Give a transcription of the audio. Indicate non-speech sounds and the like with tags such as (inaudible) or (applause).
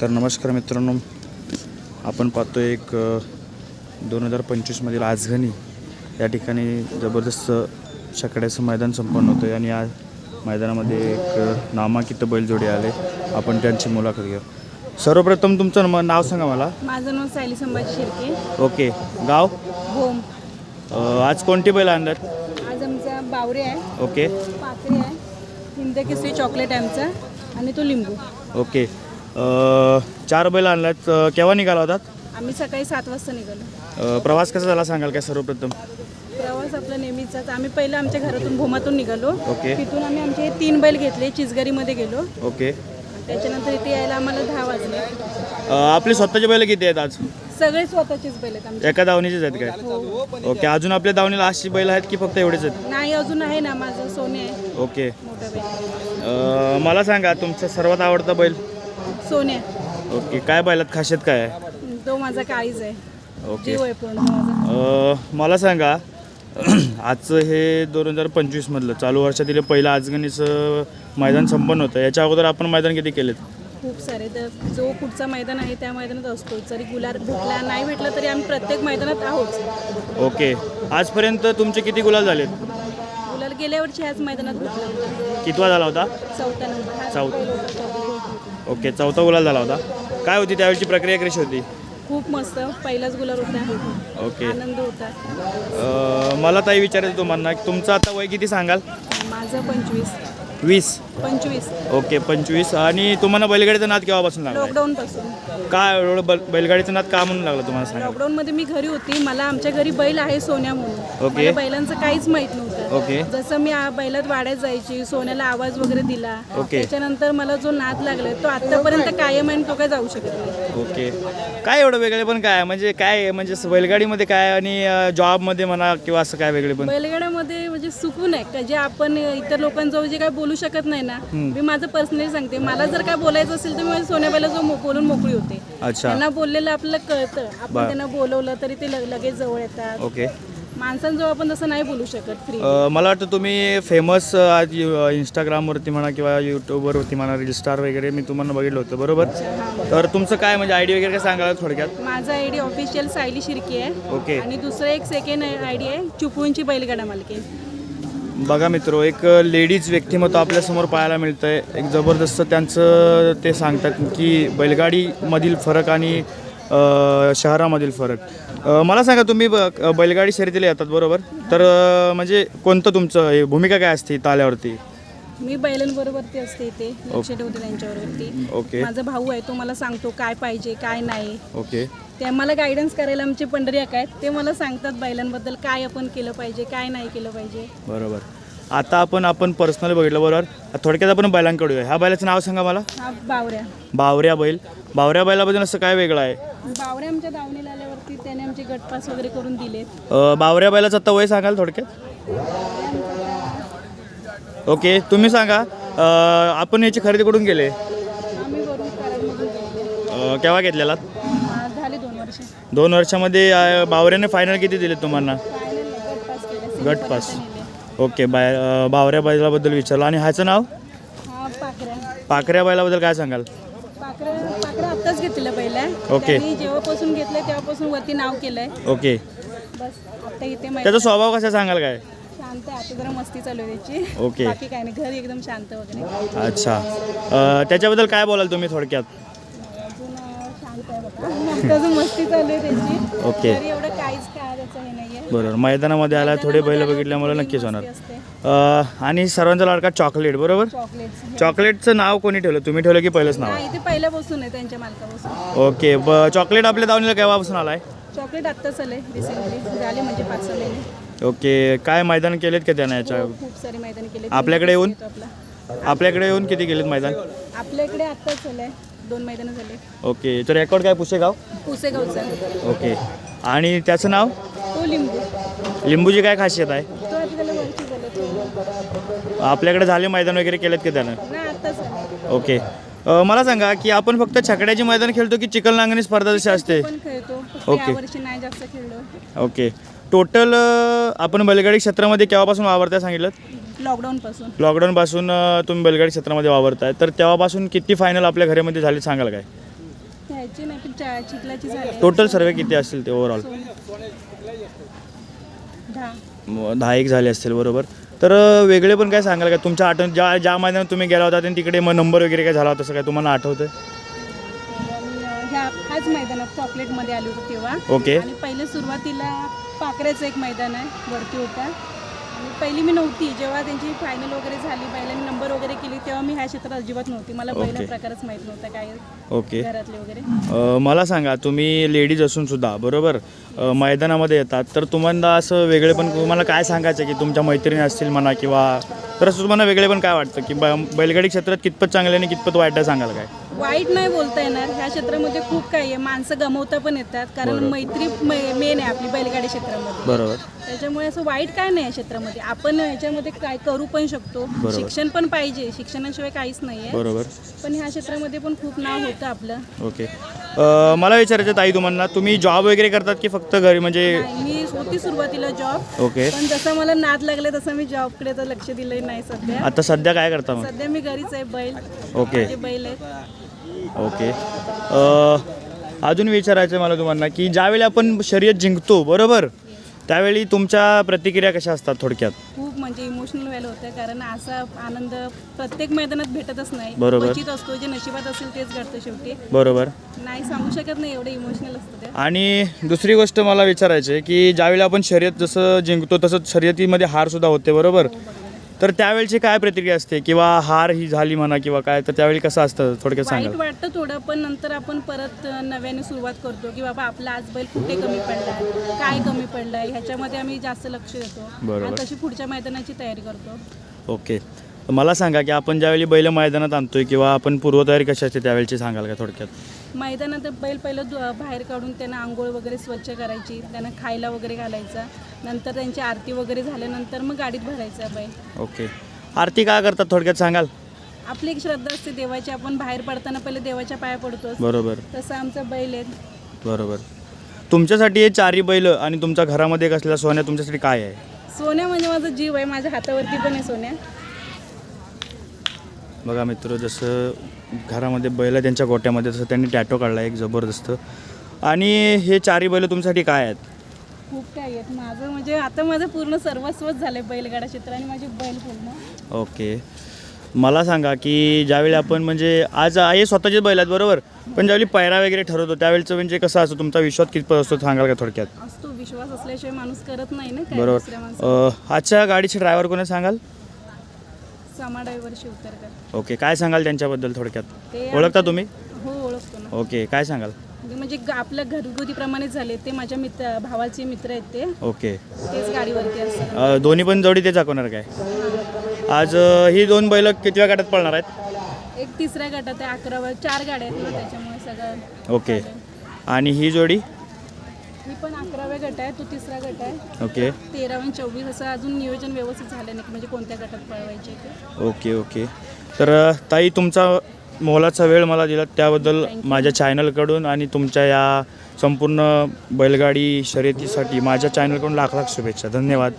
तर नमस्कार मित्रांनो आपण पाहतो एक दोन हजार पंचवीसमधील आजघणी या ठिकाणी जबरदस्त छकड्याचं मैदान संपन्न होतं आणि या मैदानामध्ये एक नामांकित बैलजोडी आले. आपण त्यांची मुलाखत घेऊ. सर्वप्रथम तुमचं म- नाव सांगा मला. माझं नाव सायली संभाजी शिर्के. ओके गाव? होम अ, आज कोणती बैल आणल्यात? आज आमचा बावरे आहे. ओके. पाकरी आहे. हिंद केसरी चॉकलेट आहे आमचा. आणि तो लिंबू. ओके. चार बैल आणल्यात. अ, केव्हा निघाला होतात आम्ही सकाळी सात वाजता निघालो. अ, प्रवास कसा झाला सांगाल काय सर्वप्रथम? प्रवास आपला नेहमीचाच. आम्ही पहिलं आमच्या घरातून भोमातून निघालो. ओके. तिथून आम्ही आमचे हे तीन बैल घेतले चिचगरीमध्ये गेलो. ओके. त्याच्यानंतर इथे यायला आम्हाला दहा वाजले. अ, आपले स्वतःचे बैल किती आहेत आज? सगळे स्वतःचेच बैल आहेत आमचे. एका दावणीचेच आहेत काय? ओके अजून आपल्या दावणीला अशी बैल आहेत की फक्त एवढेच आहेत? नाही अजून आहे ना माझं सोने आहे. ओके. मोठा बैल. अ, मला सांगा तुमचा सर्वात आवडता बैल? सोने आहे. ओके काय बैलात खासियत काय? आहे तो माझा काळीज आहे. ओके. जीव आहे पूर्ण माझा. अ, मला सांगा (clears throat) आजचं हे दोन हजार पंचवीसमधलं चालू वर्षातील पहिलं आजगणीचं मैदान संपन्न होतं. याच्या अगोदर आपण मैदान किती केलेत? खूप सारे. तर जो पुढचा मैदान आहे त्या मैदानात असतो. जरी गुलाल भेटला नाही भेटला तरी आम्ही प्रत्येक मैदानात आहोत. ओके. आजपर्यंत तुमचे किती गुलाल झालेत? गुलाल गेल्या वर्षी ह्याच मैदानात भेटला कितवा झाला होता? चौथा नंबर. हा चौथा. पहिला होता. ओके चौथा गुलाल झाला होता. काय होती त्यावेळची प्रक्रिया कशी होती? खूप मस्त. पहिलाच गुलाल होता. ओके. आनंद होता. अ, मला ताई विचारायचं तुम्हाला तुमचं आता वय किती सांगाल? माझं पंचवीस. वीस. पंचवीस. ओके पंचवीस. आणि तुम्हाला बैलगाडीचा नाद केव्हापासून लागला लॉकडाऊन पासून. काय एवढं बैल बैलगाडीचा नाद का म्हणून लागला तुम्हाला सांगा लॉकडाऊन मध्ये मी घरी होती. मला आमच्या घरी बैल आहे सोन्या म्हणून. ओके. मला बैलांचं काहीच माहीत नव्हतं. ओके. जसं मी आ- बैलात वाड्यात जायची सोन्याला आवाज वगैरे दिला. ओके. त्याच्यानंतर मला जो नाद लागलाय तो आतापर्यंत कायम आहे आणि तो काय जाऊ शकत नाही. ओके. काय एवढं वेगळे पण काय? म्हणजे काय आहे? म्हणजे असं बैलगाडीमध्ये काय आणि अ, जॉबमध्ये म्हणा किंवा असं काय वेगळे पण? बैलगाड्यामध्ये म्हणजे सुकून आहे. का जे आपण इतर लोकांजवळ जे काय बोलू शकत नाही ना मी माझं पर्सनली सांगते. मला जर काय बोलायचं असेल तर मी माझ्या सोन्या बैला जो बोलून मोकळी होते. अच्छा. त्यांना बोललेलं आपल्याला कळतं. आपण बर. त्यांना बोलवलं तरी ते लग- लगेच जवळ येतात. ओके. माणसांजवळ आपण तसं नाही बोलू शकत फ्री अ, मला वाटतं तुम्ही फेमस आज यु- इंस्टाग्रामवरती म्हणा किंवा यूट्यूबवरती म्हणा रील स्टार वगैरे मी तुम्हाला बघितलं होतं बरोबर? तर तुमचं काय म्हणजे आयडी वगैरे काय सांगाल थोडक्यात? माझा I D official Sayali Shirke आहे. ओके. आणि दुसरं एक सेकंड आय डी आहे चिपळूणची बैलगाडा मालकी बघा मित्र एक लेडीज व्यक्तिमत्व आपल्यासमोर पाहायला मिळतं आहे एक जबरदस्त त्यांचं ते सांगतात की बैलगाडीमधील फरक आणि शहरामधील फरक. मला सांगा तुम्ही ब- बैलगाडी शर्यतीला येतात बरोबर? तर म्हणजे कोणतं तुमचं हे भूमिका काय असते ताल्यावरती मी बैलांबरोबरती असते इथे लक्ष ठेवते त्यांच्यावरती. ओके. माझा भाऊ आहे तो मला सांगतो काय पाहिजे काय नाही. ओके. ते मला गायडन्स करायला आमचे पंढरी आहेत ते मला सांगतात बैलांबद्दल काय आपण केलं पाहिजे काय नाही केलं पाहिजे. बरोबर. आता आपण आपण पर्सनली बघितलं बरोबर? थोडक्यात आपण बैलांकडे येऊया. ह्या बैलाचं नाव सांगा मला. हा बावऱ्या. बावऱ्या बैल. बावऱ्या बैलाबद्दल असं काय वेगळं आहे? बावऱ्या आमच्या दावणीला आल्यावरती त्याने आमचे गटपास वगैरे करून दिलेत. अ, बावऱ्या बैलाचं आता वय सांगाल थोडक्यात? ओके तुम्ही सांगा. अ, आपण याची खरेदी करून गेले आम्ही वरून कराडमधून गेलेले अ, केव्हा घेतलेला? हा, झाले दोन वर्ष. दोन वर्षामध्ये अ, बावऱ्याने फायनल किती दिले तुम्हाला? फायनल गटपास केले गटपास. नेले ओके बाय अ, बावऱ्या बैलाबद्दल विचारलं. आणि ह्याचं नाव? हा पाकऱ्या. पाकऱ्या बैलाबद्दल काय सांगाल? पाकऱ्या पाकऱ्या आत्ताच घेतलेलं पहिलं ओके. त्यांनी जेव्हापासून घेतलंय तेव्हापासून वरती नाव केलंय. ओके. बस आता इथे माहिती त्याचा स्वभाव कसा सांगाल काय? शांत आहे आता जरा मस्ती चालू आहे त्याची. ओके. बाकी काय नाही घर एकदम शांत वगैरे. अच्छा. अ, त्याच्याबद्दल काय बोलाल तुम्ही थोडक्यात? अजून अं, शांत आहे बघा. (laughs) आता अजून मस्ती चालू आहे त्याची. ओके. तरी एवढं काहीच काय त्याचं हे नाहीये बरोबर. मैदानामध्ये आला थोडे बैल बघितल्यामुळे नक्कीच होणार. अ, आणि सर्वांचा लाडका चॉकलेट बरोबर? चॉकलेट्स. चॉकलेटचं नाव कोणी ठेवलं? तुम्ही ठेवलं की पहिलंच नाव? पहिल्यापासून आहे त्यांच्या मालकापासून. ओके ब चॉकलेट आपल्या दावणीला केव्हापासून आलाय? चॉकलेट आत्ताच आलंय रिसेंटली झाले म्हणजे पाच सहा महिने. ओके काय मैदान केलेत का त्यानं याच्या? हो, खूप सारे मैदान केले आपल्याकडे येऊन? आपला. आपल्याकडे येऊन किती केलेत मैदान? आपल्याकडे आत्ताच झालंय दोन मैदान झाले. ओके तर रेकॉर्ड काय पुसेगाव? पुसेगावचा. ओके. आणि त्याचं नाव? तो लिंबू. लिंबूची काय खासियत आहे? तो आता त्याला वरती झालं आपल्याकडे झाले मैदान वगैरे केलेत का त्यानं? ओके. अ, मला सांगा की आपण फक्त छकड्याची मैदान खेळतो की चिकन नांगणी स्पर्धा जशी असते? पण खेळतो. फक्त ओके. यावर्षी नाही जास्त खेळलो. ओके. टोटल आपण बैलगाडी क्षेत्रामध्ये केव्हापासून वावरताय सांगितलं? लॉकडाऊन पासून लॉकडाऊनपासून अ, तुम्ही बैलगाडी क्षेत्रामध्ये वावरताय. तर तेव्हापासून किती फायनल आपल्या घरामध्ये झाले सांगाल काय? सोन्याची नाही पण चा- चिखलाची झाली. टोटल सर्वे किती असतील ते ओव्हरऑल दहा. दहा एक झाले असतील बरोबर. तर अ, वेगळे पण काय सांगाल का तुमच्या आठवण ज्या ज्या मैदानात तुम्ही गेला होता आणि तिकडे मग नंबर वगैरे काय झाला होता तसं काय तुम्हाला आठवतं आणि अं, ह्या हाच मैदानात चॉकलेटमध्ये आली होती तेव्हा. ओके आणि पहिले सुरुवातीला पाकऱ्याचं एक मैदान आहे वरती होता. पहिली मी नव्हती. जेव्हा त्यांची फायनल वगैरे झाली बैलांनी नंबर वगैरे केली तेव्हा मी ह्या क्षेत्रात अजिबात नव्हती. मला पहिला ओके. प्रकारच माहीत नव्हता काय ओके घरातले वगैरे. अ, मला सांगा तुम्ही लेडीज असून सुद्धा बरोबर? अ, मैदानामध्ये येतात तर तुम्हाला असं वेगळे पण तुम्हाला काय सांगायचं की तुमच्या मैत्रिणी असतील म्हणा किंवा तर असं तुम्हाला वेगळे पण काय वाटतं की ब बैलगाडी क्षेत्रात कितपत चांगले आणि कितपत वाईट आहे सांगाल काय? वाईट नाही बोलता येणार. ह्या क्षेत्रामध्ये खूप काही आहे. माणसं गमवता पण येतात कारण मैत्री मेन आहे आपली बैलगाडी क्षेत्रामध्ये. बरोबर. त्याच्यामुळे असं वाईट काय नाही या क्षेत्रामध्ये. आपण ह्याच्यामध्ये काय करू पण शकतो. शिक्षण पण पाहिजे. शिक्षणाशिवाय काहीच नाही आहे. बरोबर. पण ह्या क्षेत्रामध्ये पण खूप नाव होतं आपलं. ओके. अ, मला विचारायचं ताई तुम्हाला तुम्ही जॉब वगैरे करतात की फक्त घरी? म्हणजे नाही, मी होती सुरुवातीला जॉब ओके. पण जसं मला नाद लागले तसं मी जॉबकडे तर लक्ष दिलं नाही सध्या. आता सध्या काय करता मग? सध्या मी घरीच आहे बैल. ओके. माझे बैल आहेत. ओके. अ, अजून विचारायचं आहे मला तुम्हाला की ज्यावेळी आपण शर्यत जिंकतो बरोबर? त्यावेळी तुमच्या प्रतिक्रिया कशा असतात थोडक्यात? खूप म्हणजे इमोशनल व्हायला होतं कारण असा आनंद प्रत्येक मैदानात भेटतच नाही. बरोबर. क्वचित असतो जे नशिबात असेल तेच घडतं शेवटी. बरोबर. नाही सांगू शकत नाही एवढं इमोशनल असतं ते. आणि दुसरी गोष्ट मला विचारायची आहे की ज्यावेळी आपण शर्यत जसं जिंकतो तसंच शर्यतीमध्ये हार सुद्धा होते बरोबर. तर त्यावेळची काय प्रतिक्रिया असते? किंवा हार ही झाली म्हणा किंवा काय तर त्यावेळी कसं असतं? थोडक्यात वाईट सांगाल वाटतं थोडं पण नंतर आपण परत नव्याने सुरुवात करतो की बाबा आपला आज बैल कुठे कमी पडलाय काय कमी पडलाय ह्याच्यामध्ये आम्ही जास्त लक्ष देतो. बरोबर. आणि तशी पुढच्या मैदानाची तयारी करतो. ओके. मला सांगा की आपण ज्यावेळी बैल मैदानात आणतोय किंवा आपण पूर्वतयारी कशी असते त्यावेळची सांगाल का थोडक्यात? मैदानात बैल पहिलं धु- बाहेर काढून त्यांना आंघोळ वगैरे स्वच्छ करायची त्यांना खायला वगैरे घालायचा नंतर त्यांची आरती वगैरे झाल्यानंतर मग गाडीत भरायचा बैल. ओके. आरती काय करतात थोडक्यात सांगाल? आपली एक श्रद्धा असते देवाची आपण बाहेर पडताना पहिले देवाच्या पाया पडतो बरोबर. तसं आमचा बैल आहे. बरोबर. तुमच्यासाठी हे चारी बैल आणि तुमच्या घरामध्ये एक असलेला सोन्या तुमच्यासाठी काय आहे? सोन्या म्हणजे माझा जीव आहे माझ्या हातावरती पण आहे सोन्या. बघा मित्र जसं घरामध्ये बैल आहे त्यांच्या गोट्यामध्ये तसं त्यांनी टॅटो काढला एक जबरदस्त. आणि हे चारी बैल तुमच्यासाठी काय आहेत? खूप काही आहेत. माझं म्हणजे आता माझं पूर्ण सर्वस्वच झालंय बैलगाडा क्षेत्र आणि माझी बैल पूर्ण. ओके. मला सांगा की ज्यावेळी आपण म्हणजे आज हे स्वतःचेच बैल आहेत बरोबर? पण ज्यावेळी पैरा वगैरे ठरवतो त्यावेळेचं म्हणजे कसं असतो? तुमचा विश्वास कितपत असतो सांगाल का थोडक्यात? असतो विश्वास असल्याशिवाय माणूस करत नाही ना काय बरोबर. अ, आजच्या गाडीचे ड्रायव्हर कोणी सांगाल? समा ओके काय सांगाल त्यांच्याबद्दल थोडक्यात? ते ओळखता तुम्ही? हो ओळखतो ना. ओके काय सांगाल? म्हणजे ग- आपल्या घरगुती प्रमाणे झाले ते माझ्या मित्र भावाचे मित्र आहेत ते. ओके. तेच गाडीवरती असतात. अ, दोन्ही पण जोडी तेच दाखवणार काय आज अ, ही दोन बैल कितव्या गाड्यात पळणार आहेत? एक तिसऱ्या गटात आहे अकरावा चार गाड्या आहेत ना त्याच्यामुळे सगळं ओके. आणि ही जोडी? पण अकराव्या गट आहे तो तिसरा गट आहे. ओके. तेरावा आणि चोवीस असं अजून नियोजन व्यवस्थित झालं नाही की म्हणजे कोणत्या गटात पळवायचे ते. Okay okay. तर अ, ताई तुमचा मोलाचा वेळ मला दिला त्याबद्दल माझ्या चॅनलकडून आणि तुमच्या या संपूर्ण बैलगाडी शर्यतीसाठी माझ्या चॅनलकडून लाख लाख शुभेच्छा. धन्यवाद.